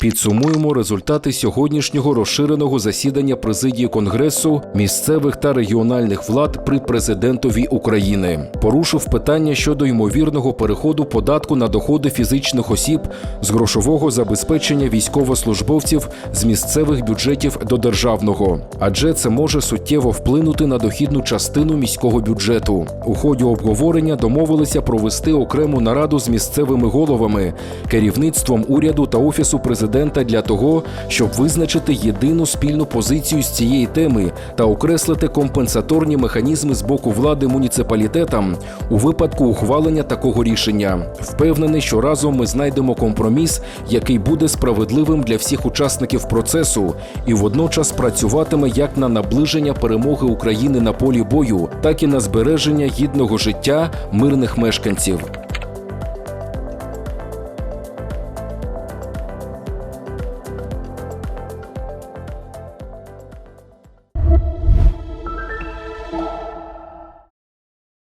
Підсумуємо результати сьогоднішнього розширеного засідання президії Конгресу місцевих та регіональних влад при президентові України. Порушив питання щодо ймовірного переходу податку на доходи фізичних осіб з грошового забезпечення військовослужбовців з місцевих бюджетів до державного, адже це може суттєво вплинути на дохідну частину міського бюджету. У ході обговорення домовилися провести окрему нараду з місцевими головами, керівництвом уряду та офісу президента для того, щоб визначити єдину спільну позицію з цієї теми та окреслити компенсаторні механізми з боку влади муніципалітетам у випадку ухвалення такого рішення. Впевнений, що разом ми знайдемо компроміс, який буде справедливим для всіх учасників процесу, і водночас працюватиме як на наближення перемоги України на полі бою, так і на збереження гідного життя мирних мешканців.